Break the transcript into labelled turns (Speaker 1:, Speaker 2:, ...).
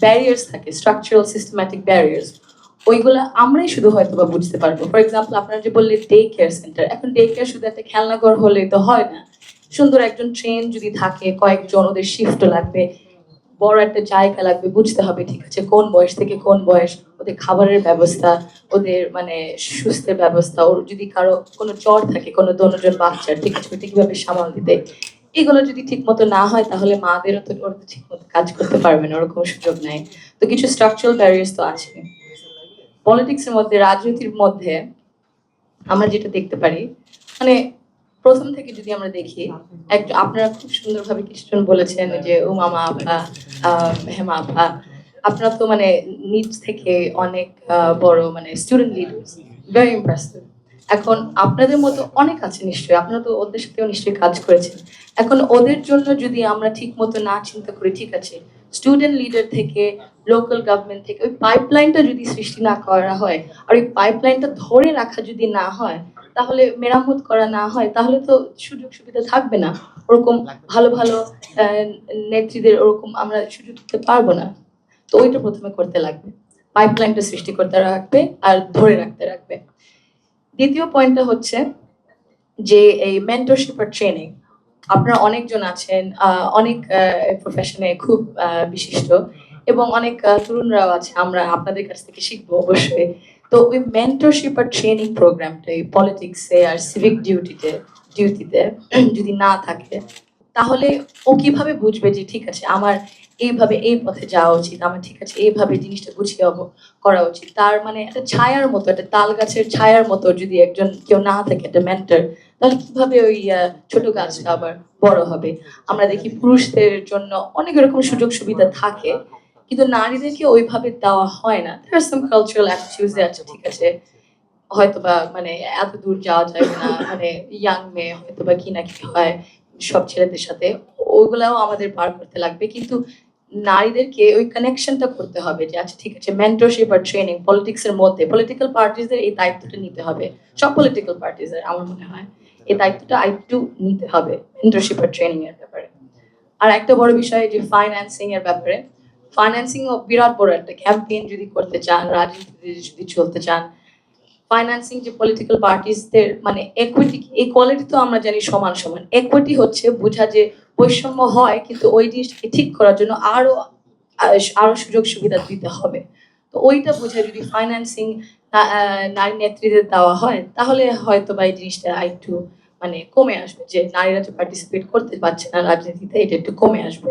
Speaker 1: Barriers থাকে structural systematic barriers ওইগুলো আমরাই শুধু হয়তো বা বুঝতে পারব। ফর এক্সাম্পল আপনারা যে বললেন ডে কেয়ার সেন্টার এখন ডে কেয়ার শুধু একটা খেলনাঘর হলে তো হয় না। সুন্দর একজন ট্রেন যদি থাকে, কয়েকজন, ওদের শিফটও লাগবে, বড় একটা জায়গা লাগবে, বুঝতে হবে, ঠিক আছে, কোন বয়স থেকে কোন বয়স, ওদের খাবারের ব্যবস্থা, ওদের মানে সুস্থের ব্যবস্থা, ওর যদি কারও কোনো জ্বর থাকে, কোনো দনজন বাচ্চার, ঠিক আছে, ওইটা কীভাবে সামাল দিতে এগুলো যদি ঠিক মতো না হয় তাহলে মাদেরও তো ওরা ঠিক মতো কাজ করতে পারবে না ওরকম সুযোগ নাই। তো কিছু স্ট্রাকচারাল ব্যারিয়ার্স তো আছে। পলিটিক্সের মধ্যে রাজনীতির মধ্যে আমরা যেটা দেখতে পারি মানে প্রথম থেকে যদি আমরা দেখি এক আপনারা খুব সুন্দরভাবে কিছুজন বলেছেন যে উমামা আপা আহ, হেমা আপা আপনারা তো মানে নিজ থেকে অনেক বড় মানে স্টুডেন্ট লিডার্স ভেরি ইম্প্রেসিভ এখন আপনাদের মতো অনেক আছে নিশ্চয়ই। আপনারা তো ওদের সাথেও নিশ্চয়ই কাজ করেছেন। এখন ওদের জন্য যদি আমরা ঠিক মতো না চিন্তা করি, ঠিক আছে স্টুডেন্ট লিডার থেকে লোকাল গভর্নমেন্ট থেকে, ওই পাইপলাইনটা যদি সৃষ্টি না করা হয়, আর ওই পাইপলাইনটা ধরে রাখা যদি না হয়, তাহলে মেরামত করা না হয়, তাহলে তো সুযোগ সুবিধা থাকবে না। ওরকম ভালো ভালো নেত্রীদের ওরকম আমরা সুযোগ দিতে পারব না। তো ওইটা প্রথমে করতে লাগবে। পাইপলাইনটা সৃষ্টি করতে রাখবে আর ধরে রাখতে রাখবে। দ্বিতীয় পয়েন্টটা হচ্ছে যে এই মেন্টরশিপ আর ট্রেনিং আপনারা অনেকজন আছেন অনেক প্রফেশনে খুব বিশিষ্ট এবং অনেক তরুণরাও আছে, আমরা আপনাদের কাছ থেকে শিখব অবশ্যই। তো ওই মেন্টরশিপ আর ট্রেনিং প্রোগ্রামটা এই পলিটিক্সে আর সিভিক ডিউটিতে ডিউটিতে যদি না থাকে তাহলে ও কীভাবে বুঝবে যে ঠিক আছে, আমার এইভাবে এই পথে যাওয়া উচিত, আমার ঠিক আছে এইভাবে জিনিসটা গুছিয়ে করা উচিত। তার মানে একটা ছায়ার মতো, একটা তাল গাছের ছায়ার মতো যদি একজন কেউ না থাকে, একটা মেন্টর তাহলে কীভাবে ওই ছোট গাছটা আবার বড় হবে? আমরা দেখি পুরুষদের জন্য অনেক রকম সুযোগ সুবিধা থাকে, কিন্তু নারীদেরকে ওইভাবে দেওয়া হয় না। সাম কালচারাল আছে ঠিক আছে হয়তো বা মানে এত দূর যাওয়া যায় না মানে ইয়াং মেয়ে হয়তো বা কি না কি হয় সব ছেলেদের সাথে ওগুলাও আমাদের পার করতে লাগবে। কিন্তু নারীদেরকে ওই কানেকশনটা করতে হবে যে আচ্ছা ঠিক আছে মেন্টরশিপ আর ট্রেনিং পলিটিক্সের মধ্যে পলিটিক্যাল পার্টিসদের এই দায়িত্বটা নিতে হবে। সব পলিটিক্যাল পার্টিসের আমার মনে হয়। এই দায়িত্বটা আরেকটু নিতে হবে মেন্টরশিপ আর ট্রেনিং এর ব্যাপারে। আর একটা বড় বিষয় যে ফাইন্যান্সিং এর ব্যাপারে ফাইন্যান্সিং বিরাট বড় একটা ক্যাম্পেইন যদি করতে চান, রাজনীতিতে যদি চলতে চান ফাইন্যান্সিং যে পলিটিক্যাল পার্টিসদের মানে একুইটি ইকুয়ালিটি তো আমরা জানি সমান সমান। একুইটি হচ্ছে বোঝা যে বৈষম্য হয়, কিন্তু ওই জিনিসটাকে ঠিক করার জন্য আরও আরও সুযোগ সুবিধা দিতে হবে। তো ওইটা বোঝা যদি ফাইন্যান্সিং নারী নেত্রীদের দেওয়া হয়, তাহলে হয়তো বা এই জিনিসটা একটু মানে কমে আসবে যে নারীরা যে পার্টিসিপেট করতে পারছে না রাজনীতিতে, এটা একটু কমে আসবে।